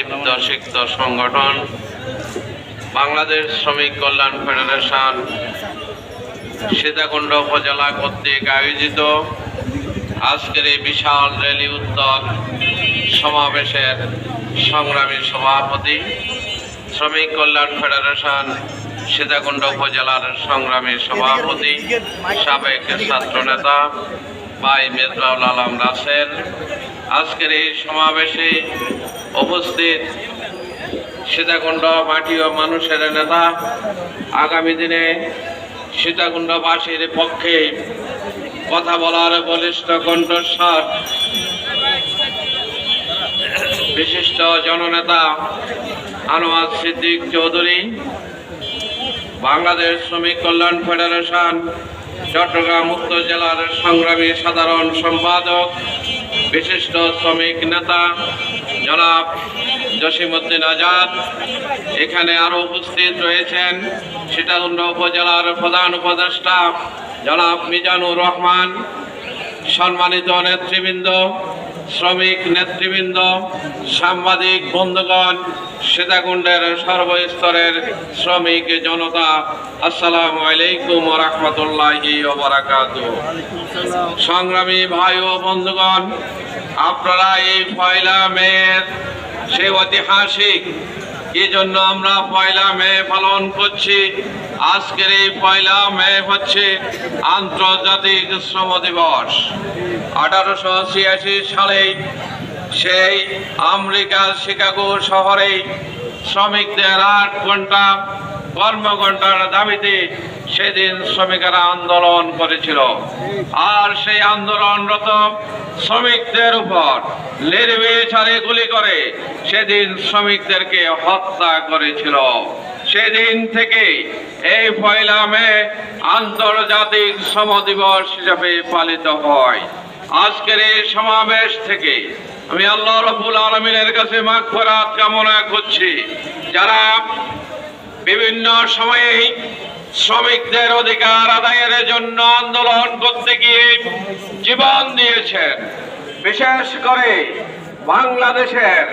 দীপ্ত সিক্ত সংগঠন, বাংলাদেশ শ্রমিক কল্যাণ ফেডারেশন, সীতাকুণ্ড উপজেলা কর্তৃক আয়োজিত আজকের এই বিশাল র্যালি উত্তর সমাবেশের সংগ্রামী সভাপতি, শ্রমিক কল্যাণ ফেডারেশন, সীতাকুণ্ড উপজেলার সংগ্রামী সভাপতি, সাবেক ছাত্রনেতা ভাই মেজবাউল আলম রাসেল। আজকের এই সমাবেশে উপস্থিত সীতাকুণ্ড মাটি ও মানুষের নেতা। আগামী দিনে সীতাকুণ্ডবাসীর পক্ষে কথা বলার বলিষ্ঠ কণ্ঠস্বর, বিশিষ্ট জননেতা আনোয়ার সিদ্দিক চৌধুরী, বাংলাদেশ শ্রমিক কল্যাণ ফেডারেশন চট্টগ্রাম উত্তর জেলার সংগ্রামী সাধারণ সম্পাদক, বিশিষ্ট শ্রমিক নেতা জনাব জসিমউদ্দিন আজাদ। এখানে আরও উপস্থিত রয়েছেন সীতাকুণ্ড উপজেলার প্রধান উপদেষ্টা জনাব মিজানুর রহমান, সম্মানিত নেতৃবৃন্দ, শ্রমিক নেতৃবৃন্দ, সাংবাদিক বন্ধুগণ সীতাকুণ্ডের সর্বস্তরের শ্রমিক জনতা, আসসালামু আলাইকুম রহমতুল্লাহি সংগ্রামী ভাই ও বন্ধুগণ, আপনারা এই পয়লা মেয়ের সে ঐতিহাসিক এই জন্য আমরা পয়লা মে পালন করছি? আজকের এই পয়লা মে হচ্ছে আন্তর্জাতিক শ্রম দিবস। আঠারোশো ছিয়াশি সালে সেই আমেরিকার শিকাগো শহরে শ্রমিকদের আট ঘণ্টা কর্মঘণ্টার দাবিতে সেদিন শ্রমিকেরা আন্দোলন করেছিল। আর সেই আন্দোলনরত শ্রমিকদের উপর নির্বিচারে গুলি করে সেদিন শ্রমিকদেরকে হত্যা করেছিল। সেদিন থেকে এই পয়লা মে আন্তর্জাতিক শ্রম দিবস হিসাবে পালিত হয়। আজকের এই সমাবেশ থেকে আমি আল্লাহ রবুল আলমিনের কাছে মাগফরাত কামনা করছি। যারা বিভিন্ন সময়ে শ্রমিকদের অধিকার আদায়ের জন্য আন্দোলন করতে গিয়ে জীবন দিয়েছেন, বিশেষ করে বাংলাদেশের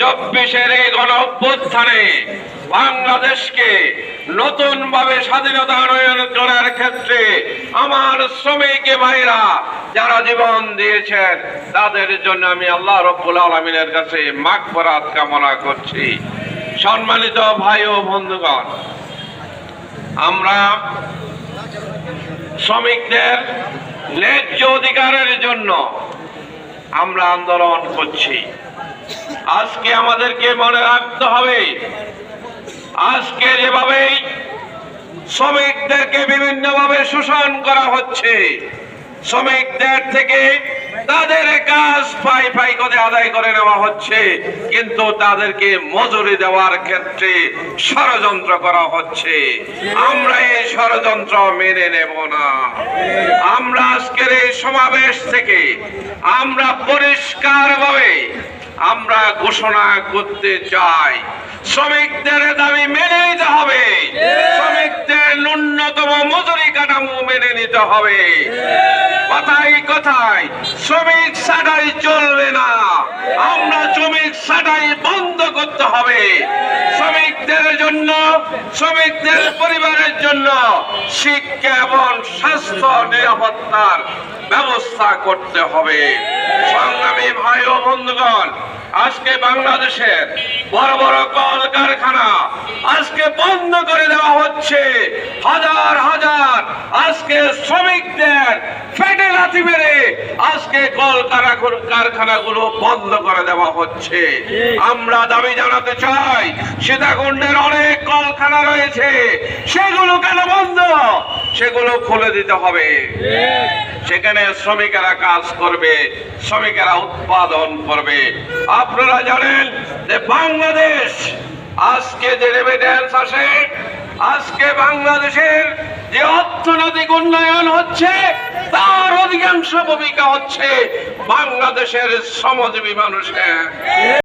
চব্বিশের এই গণ অভ্যুত্থানে বাংলাদেশকে নতুন ভাবে স্বাধীনতা আনয়ন করার ক্ষেত্রে আমার শ্রমিক ভাইরা যারা জীবন দিয়েছেন, তাদের জন্য আমি আল্লাহ রব্বুল আলমিনের কাছে মাগফরাত কামনা করছি। সম্মানিত ভাই ও বন্ধুগণ, আমরা শ্রমিকদের ন্যায্য অধিকারের জন্য আমরা আন্দোলন করছি। আজকে আমাদেরকে মনে রাখতে হবে আজকে যেভাবেই শ্রমিকদেরকে বিভিন্নভাবে শোষণ করা হচ্ছে শ্রমিকদের থেকে তাদের কাজ পাই পাই করে আদায় করে নেওয়া হচ্ছে, কিন্তু তাদেরকে মজুরি দেওয়ার ক্ষেত্রে ষড়যন্ত্র করা হচ্ছে। আমরা এই ষড়যন্ত্র মেনে নেব না। আমরা আজকের এই সমাবেশ থেকে আমরা পরিষ্কারভাবে আমরা ঘোষণা করতে চাই। শ্রমিকদের দাবি মেনে নিতে হবে। মেনে নিতে হবে। কথাই কথাই, শ্রমিক ছাড়াই চলবে না। আমরা শ্রমিক ছাড়াই বন্ধ করতে হবে। শ্রমিকদের জন্য, শ্রমিকদের পরিবারের জন্য শিক্ষা এবং স্বাস্থ্য নিরাপত্তার ব্যবস্থা করতে হবে। সংগ্রামী ভাই ও বন্ধুগণ, আজকে বাংলাদেশের বড় বড় কলকারখানা আজকে বন্ধ করে দেওয়া হচ্ছে। হাজার হাজার আজকে শ্রমিকদের ফেটে লাথি মেরে আজকে কল কারখানাগুলো বন্ধ করে দেওয়া হচ্ছে। আমরা দাবি জানাতে চাই, সীতাকুণ্ডের অনেক কলকারখানা রয়েছে। সেগুলো কেন বন্ধ? সেগুলো খুলে দিতে হবে। সেখানে শ্রমিকেরা কাজ করবে, শ্রমিকেরা উৎপাদন করবে। আপনারা জানেন যে বাংলাদেশ আজকে যে রেমিডেন্স আসে আজকে বাংলাদেশের যে অর্থনৈতিক উন্নয়ন হচ্ছে, তার অধিকাংশ ভূমিকা হচ্ছে বাংলাদেশের শ্রমজীবী মানুষের।